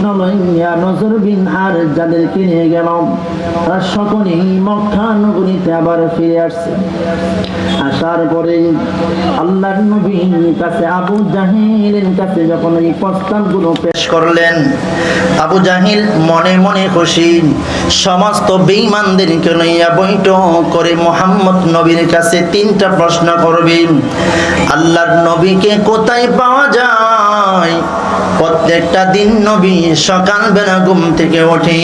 প্রশ্ন লইয়া নজর বিন আর যাদেরকে নিয়ে গেলাম, তারা সকলেই মক্কা নগরীতে আবার ফিরে আসছে। আসার পরে আল্লাহর নবীর কাছে আবু জাহিলের কাছে যখন এই প্রস্তাবগুলো পেশ করলেন, আবু জাহিল মনে মনে খুশি, সমস্ত বেঈমানদেরকে লইয়া বৈঠক করে মোহাম্মদ নবীর কাছে তিনটা প্রশ্ন করবেন, আল্লাহর নবীকে কোথায় পাওয়া যায়? প্রত্যেকটা দিন নবী সকাল বেলা ঘুম থেকে ওঠে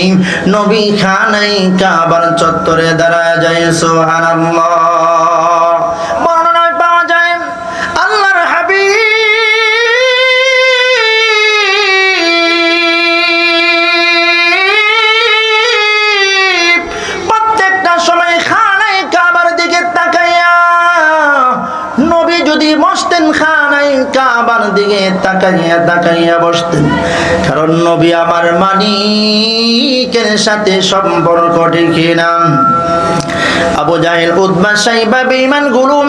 নবী খানাই কাবার চত্বরে দাঁড়ায় যায়, সুবহানাল্লাহ। তাকাইয়া তাকাইয়া বসতেন। কারণ নবী আমার মালিকের সাথে সম্পর্ক ঠিক নাম আবু জাহেল উদ্বা সাইবা বেঈমান গুলুম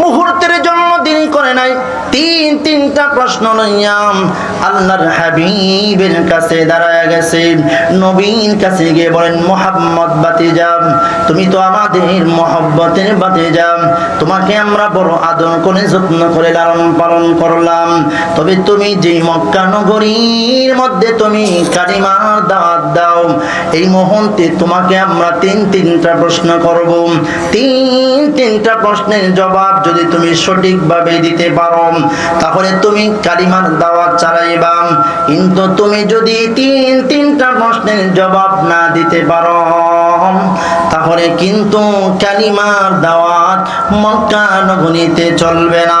মুহূর্তের জন্য দেরি করে নাই। তিন, তিনটা প্রশ্ন লইয়াম আল্লাহর হাবিবের কাছে দাঁড়ায় গেছে নবীর কাছে গিয়ে বলেন, মোহাম্মদ বাতিজাম তুমি তো আমাদের মহব্বতের বাতিজাম তোমাকে আমরা বড় আদর করে, যত্ন করে লালন পালন করলাম। তবে তুমি যে মক্কা নগরীর মধ্যে তুমি কালিমার দাওয়াত দাও, এই মুহূর্তে তোমাকে আমরা তিন, তিনটা প্রশ্ন করব। তিন, তিনটা প্রশ্নের জবাব যদি তুমি সঠিকভাবে দিতে পারো তাহলে তুমি কালিমার দাওয়াত চালাইবাম কিন্তু তুমি যদি তিন, তিনটা প্রশ্নের জবাব না দিতে পারো, তাহলে কিন্তু কালিমার দাওয়াত মক্কা নগরীতে চলবে না।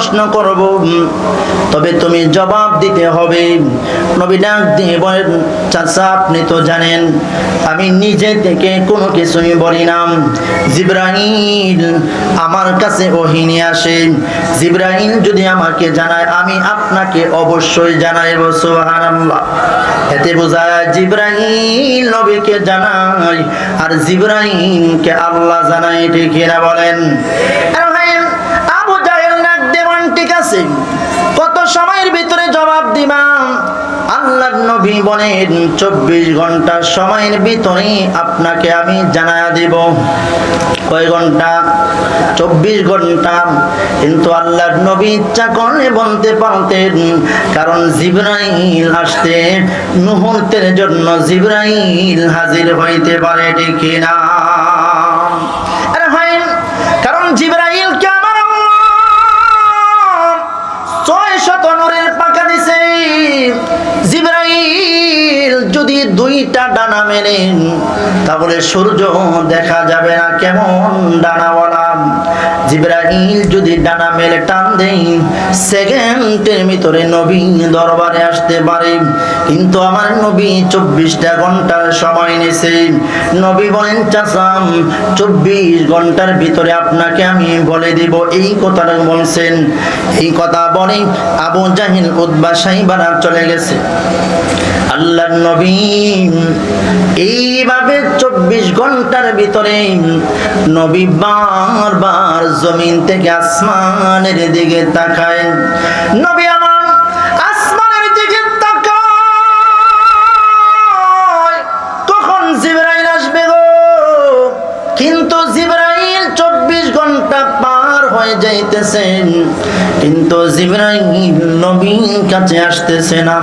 প্রশ্ন করব তবে তুমি জবাব দিতে হবে। নবী ডাক দিয়ে বলেন, চাচা, আপনি তো জানেন, আমি নিজে থেকে কোনো কিছুই বলি না। জিব্রাহিল আমার কাছে ওহিনী আসে। জিব্রাহিল যদি আমাকে জানায়, আমি আপনাকে অবশ্যই জানাইব, সুবহানাল্লাহ। এতে বোঝা জিব্রাহিল নবীকে জানাই, আর জিব্রাহিমকে আল্লাহ জানাই, ঠিক না বলেন আর ভাই, আবু জাহেল ডাক দেবেন ঠিক আছে কত সময়ের ভিতরে জবাব দিবাম? আল্লাহ নবী বলেন, চব্বিশ ঘণ্টা সময়ের ভিতরে আপনাকে আমি জানায়া দিব। কয় ঘণ্টা? চব্বিশ ঘণ্টা। কিন্তু আল্লাহর নবী ইচ্ছা করলে বলতে পারতেন, কারণ জিব্রাইল আসতে মুহূর্তের জন্য জিব্রাইল হাজির হইতে পারে ঠিক না আরে ভাই কারণ জিব্রাইলকে তাহলে সূর্য দেখা যাবে না কেমন ডানাওয়ালা? জিব্রাইল যদি ডানা মেলে টান দেই, সেকেন্ডের ভিতরে নবী দরবারে আসতে পারে। কিন্তু আমার নবী চব্বিশটা ঘণ্টার সময় নিছে। নবী বলেন চাচাম চব্বিশ ঘণ্টার ভিতরে আপনাকে আমি বলে দিব। এই কথাটা বলছেন। এই কথা বলে আবু জাহিল উদ্বা সাইবারা চলে গেছে। আল্লাহ নবী এইভাবে চব্বিশ ঘণ্টার ভিতরে নবী বারবার জমিন থেকে আসমানের দিকে তাকায়। নবী আমার আসমানের দিকে তাকায়। তখন জিবরাইল আসবে গো? কিন্তু জিবরাইল চব্বিশ ঘণ্টা পার হয়ে যাইতেছেন। কিন্তু জিবরাইল নবীর কাছে আসতেছে না।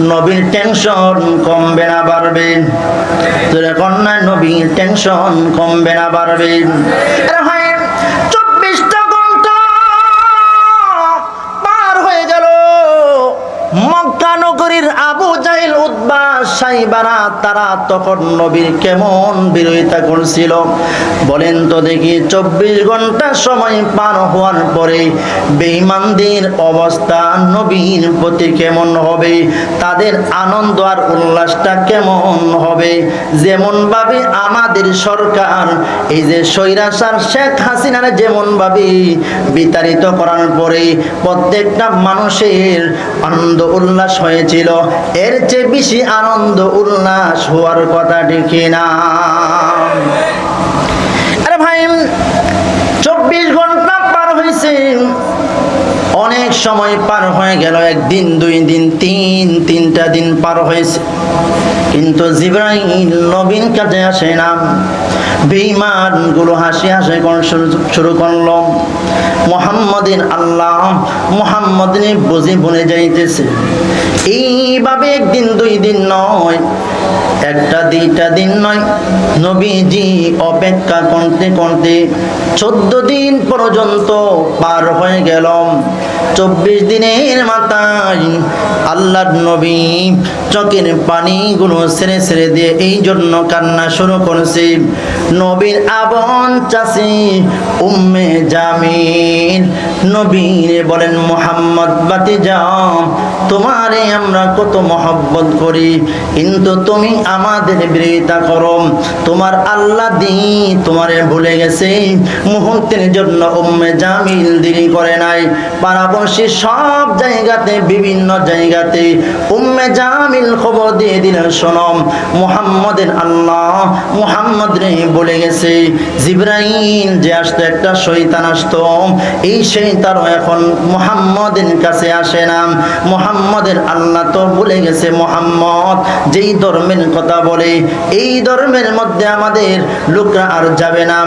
নবীর টেনশন কমবে না, বাড়বে। তোরা কন্যা নবীর টেনশন কমবে না, বাড়বে। পার তারা তখন নবীর কেমন বিরোধিতা করছিল? বলেন তো দেখি, চব্বিশ ঘণ্টা সময় পার হওয়ার পরে বেঈমানদের অবস্থা নবীর প্রতি কেমন হবে? তাদের আনন্দ আর উল্লাসটা কেমন হবে? যেমন ভাবে আমাদের সরকার, এই যে স্বৈরাচার শেখ হাসিনার যেমন ভাবে বিতাড়িত করার পরে প্রত্যেকটা মানুষের আনন্দ উল্লাস হয়েছিল, এর চেয়ে বেশি আনন্দ উল্লাস হওয়ার কথা দেখি না আরে ভাই, চব্বিশ ঘণ্টা পার হয়েছে। অনেক সময় পার হয়ে গেল, একদিন, দুই দিন, তিন, তিনটা দিন পার হয়েছে। কিন্তু জিব্রাইল নবীন কাজে আসে না। বেঈমানগুলো হাসি হাসি কোন শুরু- করল। মোহাম্মদিন আল্লাহ মোহাম্মদিনে বুঝে বনে যাইতেছে। এইভাবে একদিন, দুই দিন নয় একটা দুইটা দিন নয়। নবীজি অপেক্ষা করতে করতে চোদ্দ দিন পর্যন্ত পার হয়ে গেল চব্বিশ দিনের মাথায় আল্লাহর নবী চোখের পানিগুলো ছেড়ে ছেড়ে দিয়ে এই জন্য কান্না শুরু করেছে। নবীর আবন চাষি উম্মে জামিন নবীর বলেন, মোহাম্মদ, বাতি যাও। তোমারে আমরা কত মহব্বত করি। কিন্তু তুমি আমাদের বিরোধিতা করো। তোমার আল্লাহ দি তোমারে ভুলে গেছে। মুহূর্তের জন্য উম্মে জামিল দেরি করে নাই। পাড়াপড়শি সব জায়গাতে বিভিন্ন জায়গাতে উম্মে জামিল খবর দিয়ে দিলেন শোনম মুহাম্মদের আল্লাহ মুহাম্মদ রে বলে গেছে যে আসতো, একটা শৈতান আসতো। এই শৈতানও এখন কাছে আসে না। আল্লাহ তো বলে গেছে, মুহাম্মদ যেই ধর্মের কথা বলে, এই ধর্মের মধ্যে আমাদের লোকরা আর যাবে না।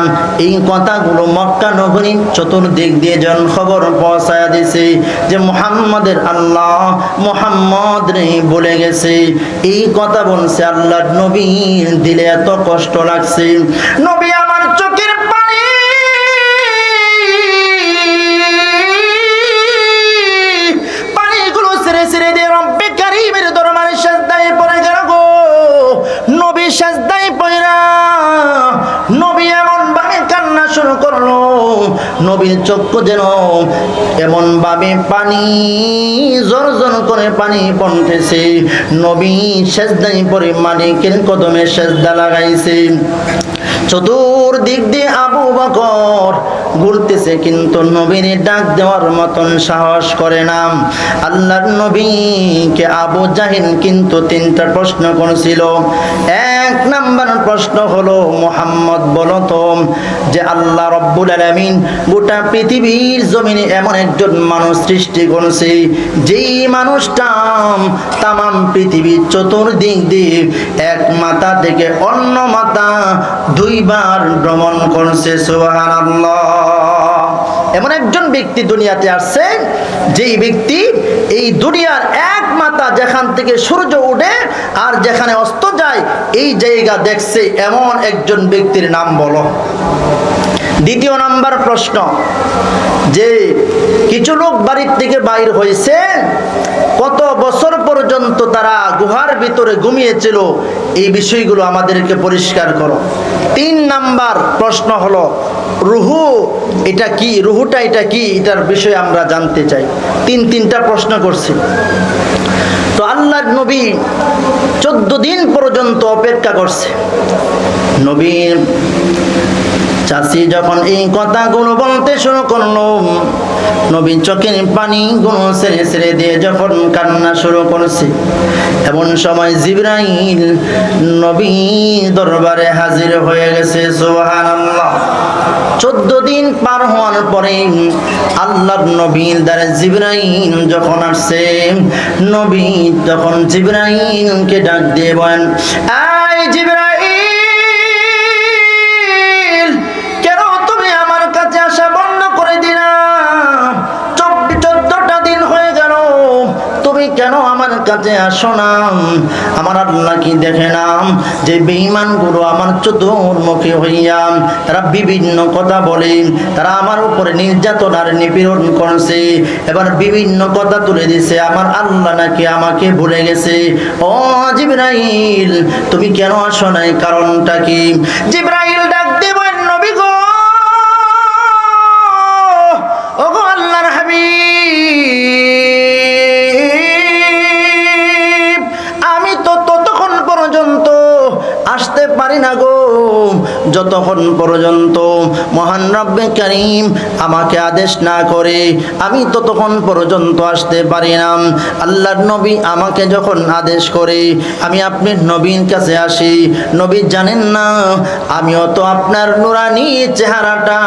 এই কথাগুলো মক্কা নগরী চতুর্দিক দিয়ে জন খবর পৌঁছায়া দিছে যে, মুহাম্মদের আল্লাহ মুহাম্মদ রে বলে গেছে। এই কথা বলছে আল্লাহর নবী। দিলে এত কষ্ট লাগছে। নবী আমার চোখের পানি। পানিগুলো ছেড়ে ছেড়ে দিয়ে রব্বে কারিমের দরবারে সাজদায় পড়ে গেল গো। নবী সাজদায় পড়া নবী এমন ভাবে কান্না শুরু করল। নবীর চক্ষু যেন এমন ভাবে পানি জর্জন করে পানি পড়তেছে। নবী সেজদাই পরে মালিকের কদমে সেজদা লাগাইছে। চতুর্দিক দিয়ে আবু বকর ঘুরতেছে কিন্তু নবীর ডাক দেওয়ার মতন সাহস করে না। আল্লাহর নবীকে আবু জাহিন কিন্তু তিনটা প্রশ্ন করেছিল। এক নাম্বার প্রশ্ন হলো, মোহাম্মদ, বলো তো, যে আল্লাহ রব্বুল আলামিন গোটা পৃথিবীর জমিনে এমন একজন মানুষ সৃষ্টি করেছে, যেই মানুষটা তাম পৃথিবীর চতুর্দিক দিয়ে এক মাথা থেকে অন্য মাথা দুইবার ভ্রমণ করছে, সুবহানাল্লাহ। এমন একজন ব্যক্তি দুনিয়াতে আসছেন যেই ব্যক্তি এই দুনিয়ার এক মাথা যেখান থেকে সূর্য উঠে আর যেখানে অস্ত যায়, এই জায়গা দেখছে এমন একজন ব্যক্তির নাম বলো। দ্বিতীয় নাম্বার প্রশ্ন, যে কিছু লোক বাড়ির থেকে বাইর হয়েছে, কত বছর পর্যন্ত তারা গুহার ভিতরে ঘুমিয়েছিল। এই বিষয়গুলো আমাদেরকে পরিষ্কার করো। তিন নাম্বার প্রশ্ন হলো, রুহু এটা কি? রুহুটা এটা কি? এটার বিষয়ে আমরা জানতে চাই। তিন তিনটা প্রশ্ন করছি। তো আল্লাহর নবী চোদ্দ দিন পর্যন্ত অপেক্ষা করছে। নবীর চাষি যখন এই কথাগুলো বলতে শুরু করল নবী চোখের ছেড়ে ছেড়ে দিয়ে যখন কান্না শুরু করছে, এমন সময় জিব্রাইল নবী দরবারে হাজির হয়ে গেছে চোদ্দ দিন পার হওয়ার পরে দ্বারে জিব্রাইল যখন আসছে, নবী তখন জিব্রাইলকে ডাক দিয়ে বলেন, আয় জিব্রাইল কাছে আসো না আমার আল্লাহ কি দেখে না যে বেঈমান গুরু আমার চতুর্মুখী হইয়া তারা বিভিন্ন কথা বলে, তারা আমার উপরে নির্যাতন আর নিপীড়ন করছে। এবার বিভিন্ন কথা তুলে দিছে, আমার আল্লাহ নাকি আমাকে ভুলে গেছে। ও জিব্রাইল, তুমি কেন আসো নাই? কারণটা কি? জিব্রাইল যতক্ষণ পর্যন্ত মহান রব্বে করিম আমাকে আদেশ না করে, আমি ততক্ষণ পর্যন্ত আসতে পারি না। আল্লাহর নবী আমাকে যখন আদেশ করে, আমি আপনার নবীর কাছে আসি। নবী জানেন না, আমিও তো আপনার নুরানি চেহারাটা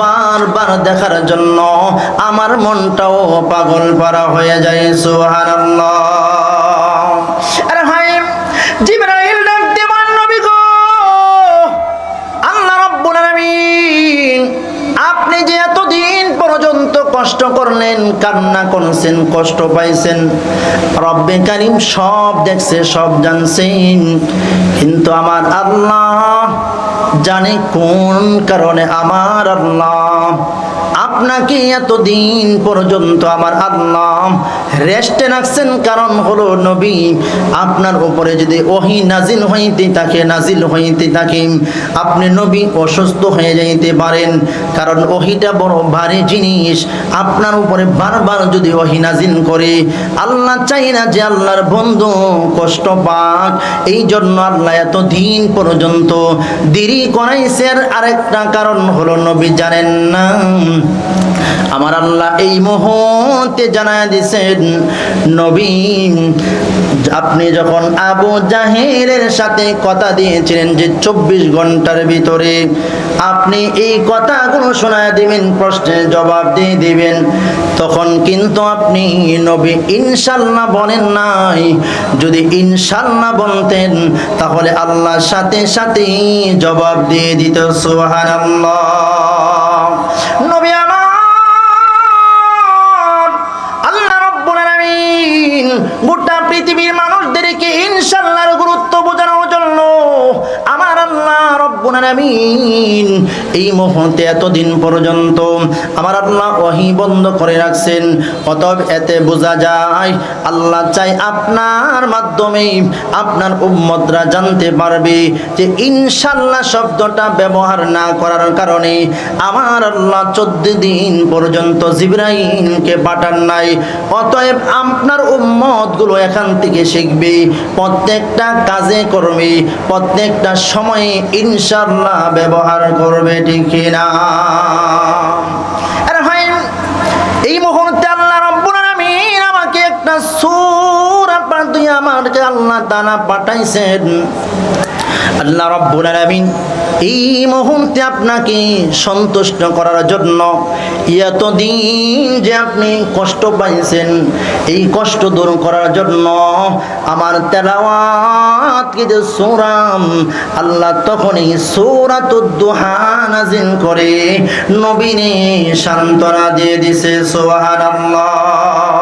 বারবার দেখার জন্য আমার মনটাও পাগল পারা হয়ে যায়, সুবহানাল্লাহ। কান্না করছেন, কষ্ট পাইছেন। রব্বে কারিম সব দেখছে, সব জানছেন। কিন্তু আমার আল্লাহ জানে কোন কারণে আমার আল্লাহ আপনাকে এতদিন পর্যন্ত আমার আল্লাহ রেস্টে রাখছেন, কারণ হলো নবী, আপনার উপরে যদি ওহি নাজিল হইতে থাকে, নাজিল হইতে থাকে, আপনি নবী অসুস্থ হয়ে যাইতে পারেন, কারণ ওহিটা বড় ভারী জিনিস। আপনার উপরে বারবার যদি ওহি নাজিল করে, আল্লাহ চাই না যে আল্লাহর বন্ধু কষ্ট পাক। এই জন্য আল্লাহ এতদিন পর্যন্ত দেরি করাইছে। আর আরেকটা কারণ হলো নবী জানেন না আমার আল্লাহ এই মুহূর্তে জানায় দিছেন, নবী, আপনি যখন আবু জাহেলের সাথে কথা দিয়েছিলেন যে চব্বিশ ঘণ্টার ভিতরে, আপনি এই কথাগুলো শোনায় দিবেন, প্রশ্নের জবাব দিয়ে দিবেন, তখন কিন্তু আপনি নবী ইনশাল্লাহ বলেন নাই। যদি ইনশাল্লাহ বলতেন, তাহলে আল্লাহর সাথে সাথে জবাব দিয়ে দিত, সুবহানাল্লাহ। নবী আলামিন এই মুহূর্তে এতদিন পর্যন্ত আমার আল্লাহ ওহি বন্ধ করে রাখছেন। এতে বোঝা যায়, আল্লাহ চাই আপনার মাধ্যমে আপনার জানতে পারবে যে ইনশাল্লাহ শব্দটা ব্যবহার না করার কারণে আমার আল্লাহ চোদ্দ দিন পর্যন্ত জিব্রাইলকে পাঠান নাই। অতএব আপনার উম্মতগুলো এখান থেকে শিখবে, প্রত্যেকটা কাজে করবে প্রত্যেকটা সময়ে ইনশাল্লাহ ব্যবহার করবে ঠিক না আমাকে আল্লাহ তাআলা পাঠাইছেন। আল্লাহ রব্বুল আলামিন এই মুহূর্তে আপনাকে সন্তুষ্ট করার জন্য এতদিন যে আপনি কষ্ট পাইছেন, এই কষ্ট দূর করার জন্য আমার তেলাওয়াত কি যে সুরাম? আল্লাহ তখনই সূরাতুদ্দুহা নাজিল করে নবীনে সান্ত্বনা দিয়ে দিছে, সুবহানাল্লাহ। আরে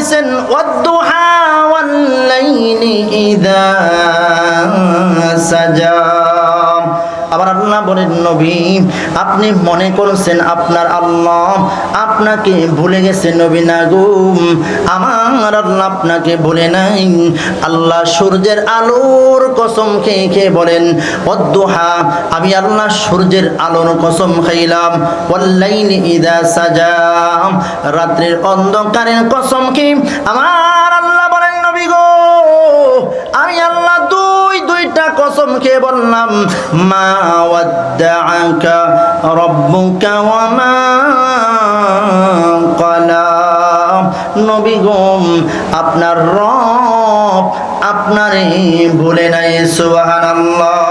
জানায় দিছেন ওয়াদ্দুহা ওয়াল লাইলি ইযা সাজা আবার আল্লাহ বলেন নবী। আপনি মনে করছেন আপনার আল্লাহ আপনাকে ভুলে গেছে নবী না গো। আমার আল্লাহ আপনাকে ভুলে নাই। আল্লাহ সূর্যের আলোর কসম খেয়ে খেয়ে বলেন, অদ্দোহা, আমি আল্লাহ সূর্যের আলোর কসম খাইলাম। ওয়াল্লাইলি ইদা সাজাম রাত্রির অন্ধকারের কসম খেয়ে আমার আল্লাহ বলেন, নবী গো, আমি আল্লাহ দুইটা কসম খেয়ে বললাম, মা ওয়াদ্দাআকা রব্বুকা ওয়া মা ক্বালা নবী গো, আপনার রব আপনারই ভুলে নাই, সুবহানাল্লাহ।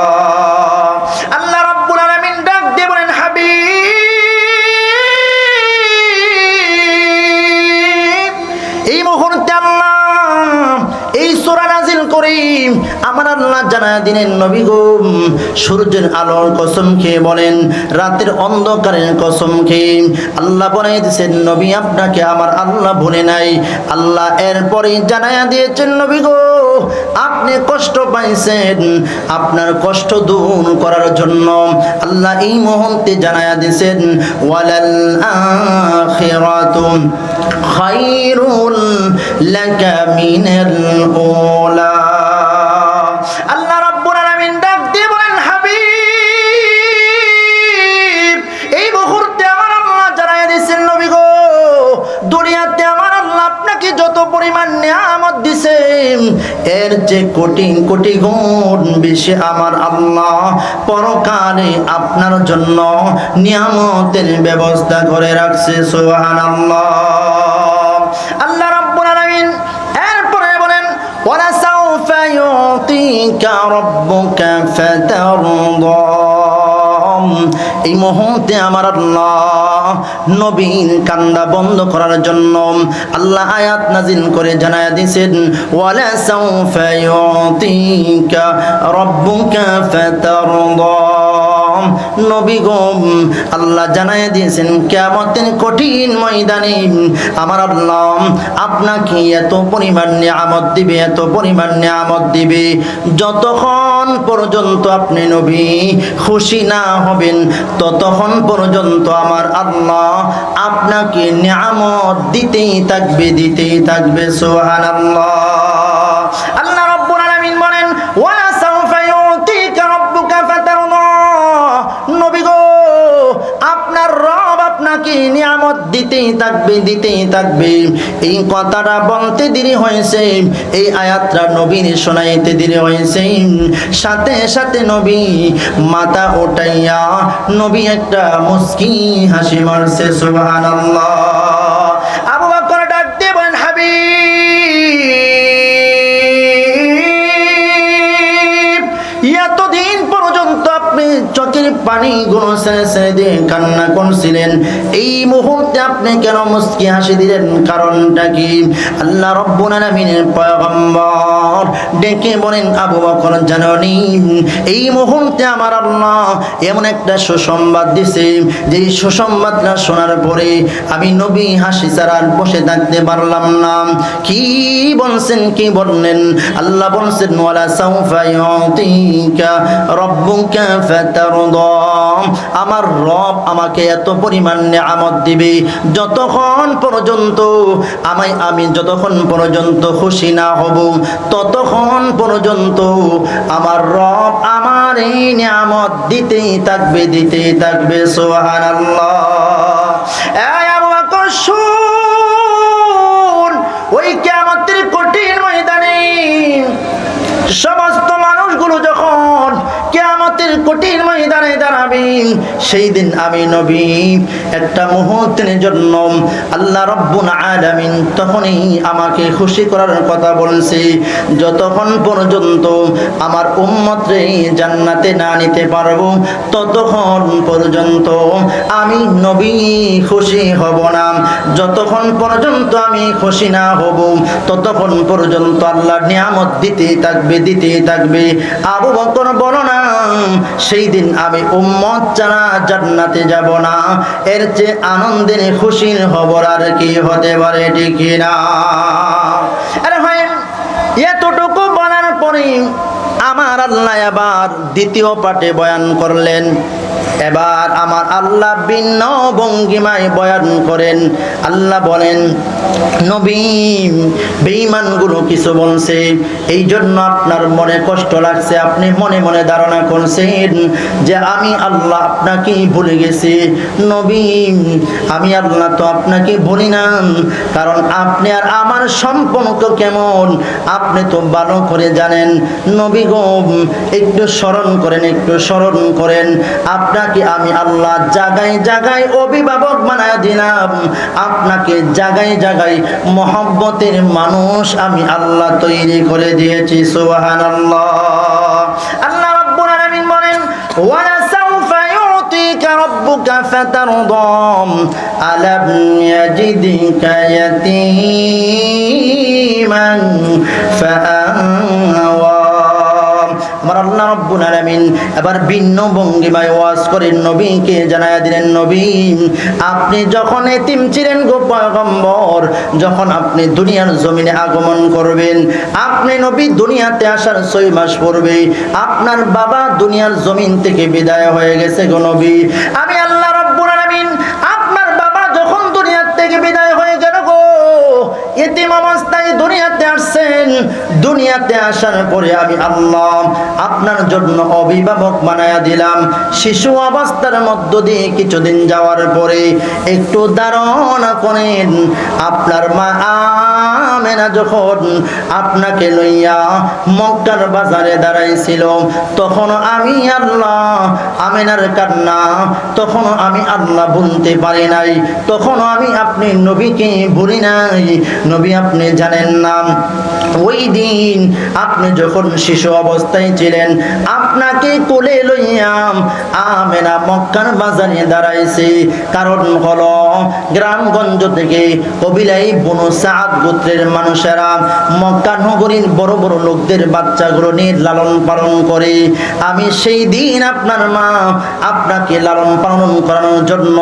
জানায় দিনের নবী গো। সূর্যের আলোর কসম খেয়ে বলেন, রাতের অন্ধকারের কসম খেয়ে। আল্লাহ বলে দিয়েছেন, নবী আপনাকে আমার আল্লাহ ভুলে নাই। আল্লাহ এরপরে জানায়া দিয়েছেন, নবী গো, আপনি কষ্ট পাইছেন। আপনার কষ্ট দূর করার জন্য আল্লাহ এই মুহূর্তে জানায়া দিয়েছেন, ওয়ালাল আখিরাতু খায়রুল লাকা মিনাল উলা। এর যে কোটি কোটি গুণ বেশি আমার আল্লাহ, পরকালে আপনার জন্য নিয়ামতের ব্যবস্থা করে রাখছে সোহান আল্লাহ আল্লাহ রাব্বুল আলামিন এরপরে বলেন, ওয়ালা সাউফা ইউতিকা রাব্বুকা ফাতারদা। এই মুহূর্তে আমার আল্লাহ নবীন কান্দা বন্ধ করার জন্য আল্লাহ আয়াত নাজিল করে জানায় দিয়েছেন, ওয়ালা সাউফা ইউতিকা রাব্বুকা ফাতারদা। নবী গো, আল্লাহ জানায় দিয়েছেন কিয়ামতের কঠিন ময়দানে আমার আল্লাহ আপনাকে এত পরিমাণ নিয়ামত দিবে, এত পরিমাণ নিয়ামত দিবে। যতক্ষণ পর্যন্ত আপনি নবী, খুশি না হবেন, ততক্ষণ পর্যন্ত আমার আল্লাহ আপনাকে নিয়ামত দিতেই থাকবে দিতেই থাকবে সোহান আল্লাহ দিতেই থাকবে দিতেই থাকবে এই কথাটা বলতে দেরি হয়েছে। এই আয়াতটা শোনাইতে দেরি হয়েছে। সাথে সাথে নবী মাথা ওঠাইয়া নবী একটা হাসি মারছে পর্যন্ত চোখের পানি ছেড়ে দিয়ে কান্না করছিলেন। এই মুহূর্তে আপনি কেন মুস্কি হাসি দিলেন? কারণটা কি? আল্লাহ রব্বুল আলামিনের পয়গম্বর ডেকে বলেন, আবু বকর, জাননি? এই মুহূর্তে আমার আল্লাহ এমন একটা সুসংবাদ দিছে যে সুসংবাদটা শোনার পরে আমি নবী হাসি ছাড়া আর বসে থাকতে পারলাম না। কি বলছেন, কি বললেন? আল্লাহ বলছেন, ওয়ালা সাউফা ইউতিকা রব্বুকা ফাতারদা। আমার রব আমাকে এত পরিমাণ নিয়ামত দিবে, যতক্ষণ পর্যন্ত আমায়, আমি যতক্ষণ পর্যন্ত খুশি না হব, ততক্ষণ পর্যন্ত আমার রব আমার এই নিয়ামত দিতেই থাকবে দিতেই থাকবে সোহান এই সেই দিন আমি নবী। একটা মুহূর্তের জন্য আল্লাহ রব্বুল আলামিন তখনই আমাকে খুশি করার কথা বলছি। যতক্ষণ পর্যন্ত আমার উম্মতরে জান্নাতে না নিতে পারব, ততক্ষণ পর্যন্ত আমি নবী খুশি হব না। যতক্ষণ পর্যন্ত আমি খুশি না হব, ততক্ষণ পর্যন্ত আল্লাহ নিয়ামত দিতে থাকবে দিতে থাকবে। আবু বকর বলো না, সেই দিন আমি উম্মত ছাড়া জান্নাতে যাব না। এর চেয়ে আনন্দের খুশির খবর আর কি হতে পারে, ঠিক না আরে ভাই, এতটুকু বলার পরে আমার আল্লাহ আবার দ্বিতীয় পাঠে বয়ান করলেন। এবার আমার আল্লাহ ভিন্ন ভঙ্গিমায় বয়ান করেন। আল্লাহ বলেন, নবী, বেঈমানগুলো কিছু বলছে। এই জন্য আপনার মনে কষ্ট লাগছে। আপনি মনে মনে ধারণা করছেন যে আমি আল্লাহ আপনাকে ভুলে গেছি। নবীন আমি আল্লাহ তো আপনাকে ভুলি না। কারণ আপনি আর আমার সম্পর্ক কেমন? আপনি তো ভালো করে জানেন। নবী গো একটু স্মরণ করেন, একটু স্মরণ করেন। আপনাকে আমি আল্লাহ জাগায় জাগায় অভিভাবক বানায় দিলাম। আপনাকে জাগায় জাগায় মহব্বতের মানুষ আমি আল্লাহ তৈরি করে দিয়েছি সোহান আল্লাহ আল্লাহ বলেন ফাআওয়া আল্লাহ রব্বুল দিলেন, নবী, আপনি যখন এতিম ছিলেন গো যখন আপনি দুনিয়ার জমিনে আগমন করবেন, আপনি নবী দুনিয়াতে আসার ছয় মাস পড়বে আপনার বাবা দুনিয়ার জমিন থেকে বিদায় হয়ে গেছে গো নবী। আমি আল্লাহ এতিম অবস্থায় দুনিয়াতে আসছেন। দুনিয়াতে আসার পরে আমি আল্লাহ আপনার জন্য অভিভাবক বানায়া দিলাম। শিশু অবস্থার মধ্য দিয়ে কিছুদিন যাওয়ার পরে একটু ধারণা করেন, আপনার মা আমেনা যখন আপনাকে লইয়া মক্কার বাজারে দাঁড়াইছিল, তখন আমি আল্লাহ আমেনার কান্না, তখন আমি আল্লাহ বলতে পারি নাই, তখন আমি আপনি নবীকে ভুলি নাই, নবী আপনি জানেন না। ওই দিন আপনি যখন শিশু অবস্থায় ছিলেন, আপনাকে কোলে লইয়াম আমেনা মক্কার বাজারে দাঁড়াইছে, কারণ হলো গ্রামগঞ্জ থেকে কবিলাই বনু সাদ গোত্রের মানুষেরা মক্কা নগরীর বড় বড় লোকদের বাচ্চাগুলো নিয়ে লালন পালন করে। আমি সেই দিন আপনার মা আপনাকে লালন পালন করানোর জন্য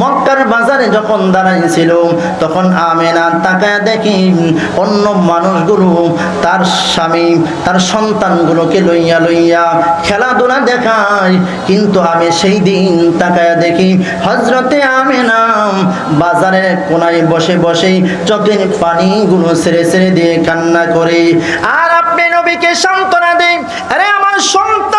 মক্কার বাজারে যখন দাঁড়াইছিল, তখন আমেনা তাকায় দেখি অন্য মানুষগুলো তার স্বামী, তার সন্তানগুলোকে লইয়া লইয়া খেলাধুলা দেখায়। কিন্তু আমি সেই দিন তাকায় দেখি হজরতে আমেনা বাজারের কোনায় বসে বসে চোখের পানিগুলো ছেড়ে ছেড়ে দিয়ে কান্না করে। আর আপনি নবীকে সান্ত্বনা দেয় আরে আমার সন্তান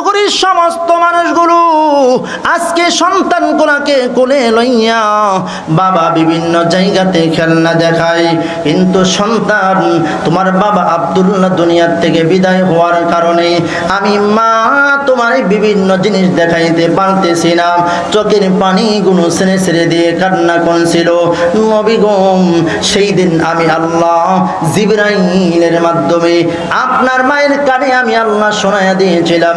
নগরীর সমস্ত মানুষগুলো আজকে সন্তানগুলাকে কোলে লইয়া বাবা বিভিন্ন জায়গাতে খেলনা দেখায়। কিন্তু সন্তান তোমার বাবা আব্দুল্লাহ দুনিয়ার থেকে বিদায় হওয়ার কারণে আমি মা তোমার বিভিন্ন জিনিস দেখাইতে পারতেছি না। চোখের পানিগুলো ছেড়ে ছেড়ে দিয়ে কান্না করছিল। নবী গম সেই দিন আমি আল্লাহ জিবরাইলের মাধ্যমে আপনার মায়ের কানে আমি আল্লাহ শোনায়া দিয়েছিলাম।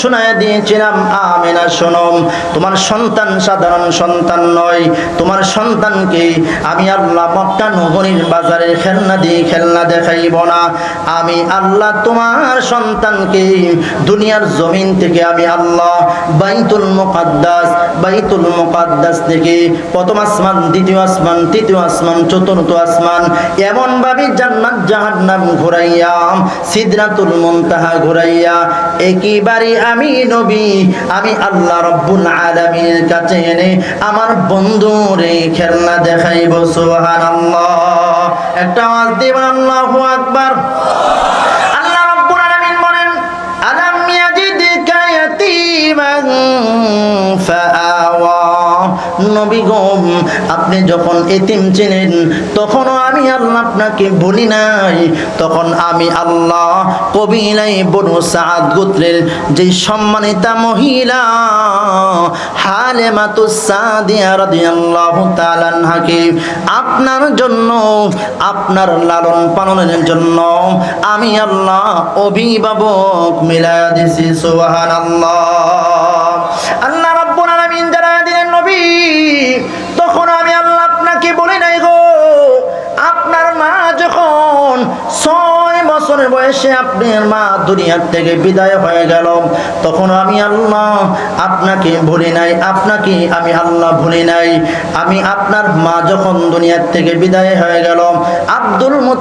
শোনায় দিয়েছিলাম, আমেনা শোনো, তোমার সন্তান সাধারণ সন্তান নয়, তোমার সন্তানকে আমি আল্লাহ মক্কা নগরীর বাজারে খেলনা দিয়ে খেলনা দেখাইব না। আমি আল্লাহ তোমার সন্তানকে দুনিয়ার জমিন থেকে আমি আল্লাহ বাইতুল মুকাদ্দাস বাইতুল মুকাদ্দাস থেকে প্রথম আসমান, দ্বিতীয় আসমান, তৃতীয় আসমান, চতুর্থ আসমান এমন ভাবে জান্নাত জাহান্নাম ঘুরাইয়া, সিদরাতুল মুনতাহা ঘুরাইয়া, একেবারে আমি নবী, আমি আল্লাহ রব্বুল আলামিনের কাছে এনে আমার বন্ধু রে খেলনা দেখাইব, সুবহানাল্লাহ। একটা আওয়াজ দিবেন, আল্লাহু আকবার। নবী আপনি যখন এতিম ছিলেন, তখনও আমি আল্লাহ আপনাকে বলি নাই। তখন আমি আল্লাহ কবিলাই বনু সাদ গোত্রের যে সম্মানিতা মহিলা হালে মাতু সাদিয়া রাদিয়াল্লাহু তাআলা আনহাকে আপনার জন্য, আপনার লালন পালনের জন্য আমি আল্লাহ অভিভাবক মিলায়া দিছি, সুবহানাল্লাহ। আল্লাহ বছরের বয়সে আপনার মা দুনিয়ার থেকে বিদায় হয়ে গেল, তখন আমি আল্লাহ আপনাকে ভুলি নাই, আপনাকে আমি আল্লাহ ভুলি নাই। আমি আপনার মা যখন দুনিয়ার থেকে বিদায় হয়ে গেল, আব্দুল মুত